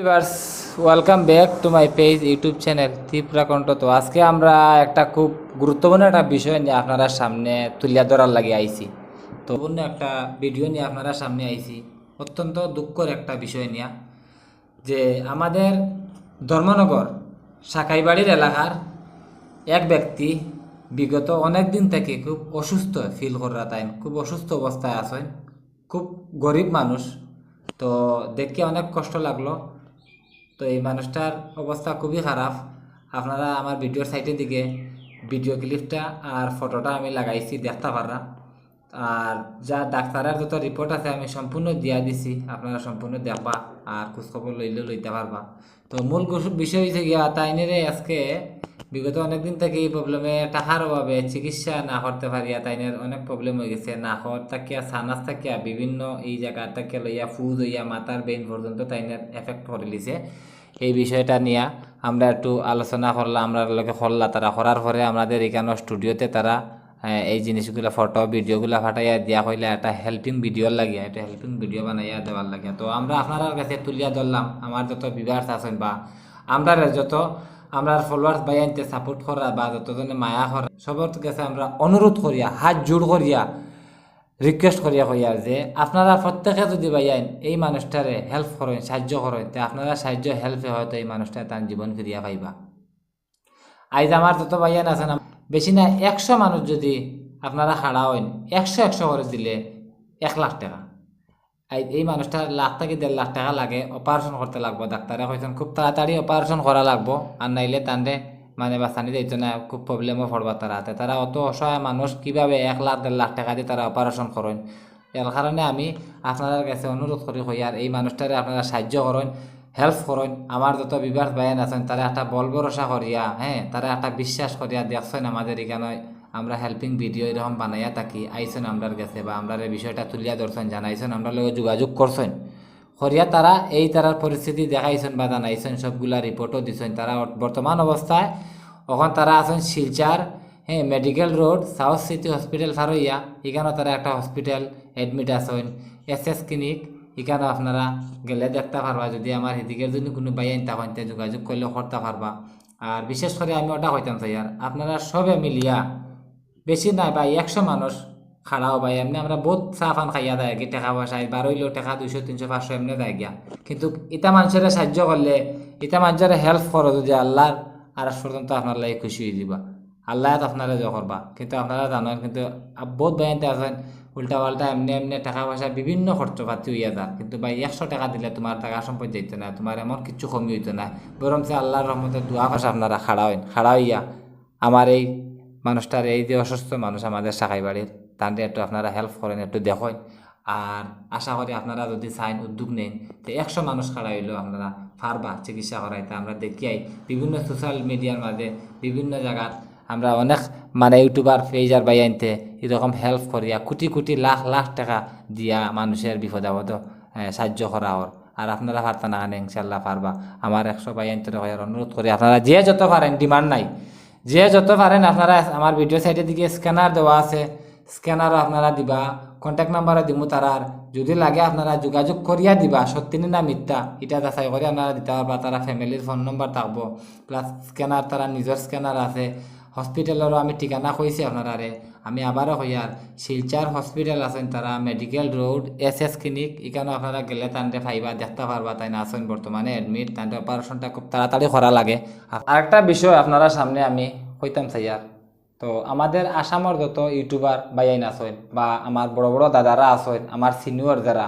Viewers welcome back to my page YouTube channel Tripura Kantha তো আজকে আমরা একটা খুব গুরুত্বপূর্ণ একটা বিষয় নিয়ে আপনারা সামনে তুলিয়া ধরার লাগে আইছি। তো অন্য একটা ভিডিও নিয়ে আপনারা সামনে আইছি। অত্যন্ত দুঃখর একটা বিষয় নিয়ে। যে আমাদের ধর্মনগর সাকাইবাড়ির এলাকার এক ব্যক্তি বিগত অনেক দিন থেকে খুব অসুস্থ ফিল করা তাই খুব অসুস্থ অবস্থায় আছেন, খুব গরিব মানুষ। তো দেখে অনেক কষ্ট লাগল। তো এই মানুষটার অবস্থা খুবই খারাপ। আপনারা আমার ভিডিওর সাইটের দিকে ভিডিও ক্লিপটা আর ফটোটা আমি লাগাইছি দেখতে পারা আর যা ডাক্তারের যত রিপোর্ট আছে আমি সম্পূর্ণ দিয়া দিছি। আপনারা সম্পূর্ণ দেখবা আর খোঁজখবর লইলেও লইতে পারবা। তো মূল বিষয় হয়েছে গিয়া, তাইনেরে আজকে বিগত অনেকদিন থেকে এই প্রবলেমে টাকার অভাবে চিকিৎসা না করতে পারিয়া তাইনের অনেক প্রবলেম হয়ে গেছে। না হওয়ার থাকিয়া সানাস থাকিয়া বিভিন্ন এই জায়গা থেকে লইয়া, ফুজ হইয়া, মাথার বেইন পর্যন্ত তাইনের এফেক্ট করে লিছে এই বিষয়টা নিয়ে আমরা একটু আলোচনা করলাম। আমরা লোকে করলা তারা করার পরে আমাদের এখানে স্টুডিওতে তারা এই জিনিসগুলো ফটো ভিডিওগুলো ফাটাইয়া দিয়া হইলে একটা হেল্পিং ভিডিও লাগিয়া, একটা হেল্পিং ভিডিও বানাইয়া দেওয়ার লাগিয়া। তো আমরা আপনার কাছে তুলিয়া ধরলাম, আমার যত বিভার্স আছেন বা আমরা যত আমরা ফলোয়ার্স বাই আনতে সাপোর্ট করা বা যতজনে মায়া করা, সবার কাছে আমরা অনুরোধ করিয়া, হাত জোড় করিয়া রিকোয়েস্ট করিয়া কইয়া যে আপনারা প্রত্যেকে যদি বাইয়াইন এই মানুষটারে হেল্প করেন, সাহায্য করেন, তে আপনারা সাহায্য হেল্পে হয়তো এই মানুষটা তার জীবন ফিরিয়া পাইবা। আইজ আমার যত ভাইয়ান আছে না বেশি না একশো মানুষ যদি আপনারা খাড়া হইন, একশো একশো করে দিলে এক লাখ টাকা। এই মানুষটা লাখ থেকে দেড় লাখ টাকা লাগে অপারেশন করতে লাগবো। ডাক্তারে কইছেন, খুব তাড়াতাড়ি অপারেশন করা লাগবো। আর নাইলে তান্ডে মানে বাঁচানি দিত না খুব প্রবলেমও পড়বা তারা। তারা অত অসহায় মানুষ, কীভাবে এক লাখ, দেড় লাখ টাকা দিয়ে তারা অপারেশন করেন? এর কারণে আমি আপনাদের কাছে অনুরোধ করি হই আর এই মানুষটারে আপনারা সাহায্য করেন। হেল্প করেন আমার যত বিবাহ বায়ান আছেন তারা একটা বল ভরসা করিয়া হ্যাঁ তারা একটা বিশ্বাস করিয়া দেখছেন আমাদের এখানে আমরা হেল্পিং ভিডিও এরকম বানাইয়া থাকি আইসেন আমরার কাছে বা আমরা এই বিষয়টা তুলিয়া ধরছেন জানাইছেন আমরা লগে যোগাযোগ করছেন করিয়া তারা এই তারার পরিস্থিতি দেখাইছেন বা জানাইছেন সবগুলা রিপোর্টও দিছেন তারা বর্তমান অবস্থায় এখন তারা আছেন শিলচার হ্যাঁ medical road south city hospital সারইয়া এখানেও তারা একটা হসপিটাল অ্যাডমিট আছেন এস এস ক্লিনিক এখানেও আপনারা গেলে দেখতে পারবা, যদি আমার এদিকের যদি কোনো বাইন তখন তে যোগাযোগ করলে করতে পারবা। আর বিশেষ করে আমি ওটা হইতাম চাই, আর আপনারা সবে মিলিয়া বেশি নাই বা একশো মানুষ খাড়াও ভাই, এমনি আমরা বহুত চা ফান খাইয়া দেয় কি টাকা পয়সা বারোইলেও টাকা, দুইশো, তিনশো, পাঁচশো এমনি দেয় গিয়া। কিন্তু ইটা মানুষের সাহায্য করলে ইটা মানুষের হেল্প করো যদি আল্লাহর আর পর্যন্ত আপনার লাগে খুশি হয়ে যাবা। আল্লাহ আপনারা যে করবা। কিন্তু আপনারা জানেন, কিন্তু বহুত বায়ানতে আছেন উল্টা পাল্টা এমনি এমনি টাকা পয়সা বিভিন্ন খরচ পাতি হইয়া যান কিন্তু ভাই একশো টাকা দিলে তোমার টাকা সম্পদ যাইতো না, তোমার এমন কিছু কমি হইতো না। বরং যে আল্লাহর রহমতে দোয়া ভাষা আপনারা, খাড়া হইন, খাড়া হইয়া আমার এই মানুষটার এই যে অসুস্থ মানুষ আমাদের শাখাই বাড়ির তাদের একটু আপনারা হেল্প করেন, একটু দেখেন। আর আশা করি আপনারা যদি চাইন, উদ্যোগ নেন তো একশো মানুষ খাড়া হইলেও আপনারা পারবা চিকিৎসা করাইতে, আমরা দেখিয়াই বিভিন্ন সোশ্যাল মিডিয়ার মাঝে বিভিন্ন জায়গাত আমরা অনেক মানে ইউটিউবার, পেজার বাই আনতে এরকম হেল্প করিয়া কোটি কোটি লাখ লাখ টাকা দিয়া মানুষের বিপদ আপদ সাহায্য করা ওর আর আপনারা পারতা না ইনশাল্লাহ পারবা। আমার একশো বাই আনতে অনুরোধ করি। আপনারা যে যত পারেন ডিমান্ড নাই। যে যত পারেন, আপনারা আমার ভিডিও সাইডের দিকে স্ক্যানার দেওয়া আছে। স্ক্যানারও আপনারা দিবা কন্ট্যাক্ট নাম্বারও দিমু তারার যদি লাগে, আপনারা যোগাযোগ করিয়া দিবা। সত্যি না মিথ্যা, এটা যাচাই করে আপনারা দিতে পারবা। তারা ফ্যামিলির ফোন নম্বর থাকব। প্লাস স্ক্যানার তারা নিজের স্ক্যানার আছে। হসপিটালেরও আমি ঠিকানা কইছি আপনারারে। আমি আবারও হইয়ার শিলচার হসপিটাল আছেন তারা, medical road, S S clinic এখানেও আপনারা গেলে তানতে ফাইবা, দেখতে পারবা তাই না আছেন বর্তমানে অ্যাডমিট তানতে অপারেশনটা খুব তাড়াতাড়ি করা লাগে। আর একটা বিষয় আপনারা সামনে আমি কইতাম চাইয়ার তো আমাদের আসামর যত ইউটিউবার বাইন আছেন বা আমার বড় বড় দাদারা আছেন, আমার সিনিয়র যারা,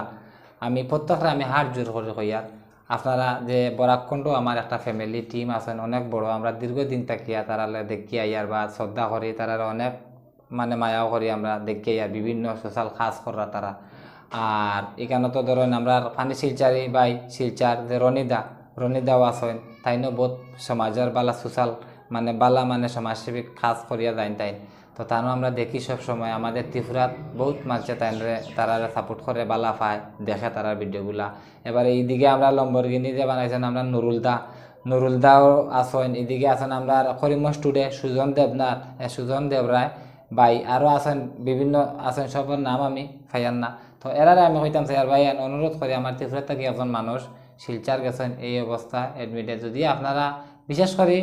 আমি প্রত্যেকটা আমি হাত জোর করে হইয়ার আপনারা যে বরাকণ্ড আমার একটা ফ্যামিলি টিম আছেন, অনেক বড়। আমরা দীর্ঘদিন তাকিয়া তারা দেখি আইয়ার বা শ্রদ্ধা করি তারা অনেক মানে মায়াও করি আমরা দেখি আইয়ার বিভিন্ন সোশ্যাল কাজ করা তারা। আর এখানে তো ধরেন আমরা পানি শিলচারি বাই শিলচার যে রনিদা, রনিদাও আছেন, তাইনও বহুত সমাজের বালা সোশ্যাল মানে বালা মানে সমাজসেবী কাজ করিয়া যাই তাই তো তারও আমরা দেখি সব সময়, আমাদের ত্রিপুরাত বহুত মানুষে তাইনরে তারা সাপোর্ট করে, বালা পায়, দেখে তারা ভিডিওগুলা। এবার এইদিকে আমরা লম্বরগিনি যে বানাইছেন আমরা নুরুলদা নুরুলদাও আছেন এদিকে আছেন আমরা করিম স্টুডে সুজন দেবনাথ সুজন দেবরায় বাই আরও আছেন, বিভিন্ন আছেন, সবার নাম আমি ফাইয়ান না। তো এরারে আমি কইতাম, স্যার ভাই অনুরোধ করি, আমার ত্রিপুরা থেকে একজন মানুষ শিলচার গেছেন, এই অবস্থা এডমিটে যদি আপনারা, বিশেষ করে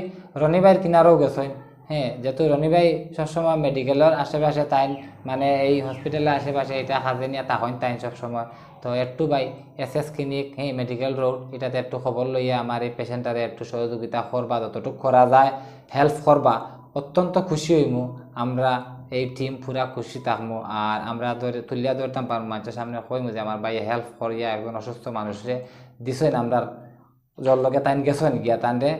রনিবাইয়ের কিনারও গেছেন হ্যাঁ যেহেতু রনিবাই সবসময় মেডিকেলের আশেপাশে, তাই মানে এই হসপিটালের আশেপাশে এটা হাজে নিয়ে তাহন তাই সবসময়। তো একটু বাই এস এস ক্লিনিক হ্যাঁ মেডিকেল রোড এটাতে একটু খবর লইয়া আমার এই পেশেন্টারে একটু সহযোগিতা করবা যতটুকু করা যায় হেল্প করবা অত্যন্ত খুশি হইমু আমরা এই টিম পুরা খুশি থাকমু আর আমরা ধরে তুলিয়া ধরতাম পারব মানুষের সামনে কইমু যে আমার ভাই হেল্প করিয়া একজন অসুস্থ মানুষরে দিছেন আমরা জল লগে তাইন গেছেন গিয়া তানরে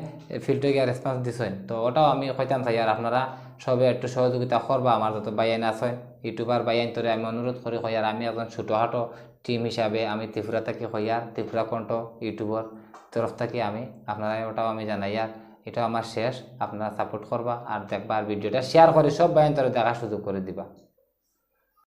ফিল্ডে গিয়া রেসপন্স দিছেন তো ওটাও আমি কইতাম চাই আর আপনারা সবে একটু সহযোগিতা করবা, আমার যত বাইয়ান আছেন ইউটিউবার বাইয়ান তোরে আমি অনুরোধ করি কইয়ার আমি একজন ছোটোখাটো টিম হিসাবে আমি ত্রিপুরা থেকে কইয়ার ত্রিপুরা কণ্ঠ ইউটিউবর তরফ থেকে আমি আপনারা ওটাও আমি জানাই, আর এটাও আমার শেষ, আপনারা সাপোর্ট করবা, আর দেখবা, আর ভিডিওটা শেয়ার করে, সব বাইন তোরে দেখার সুযোগ করে দিবা।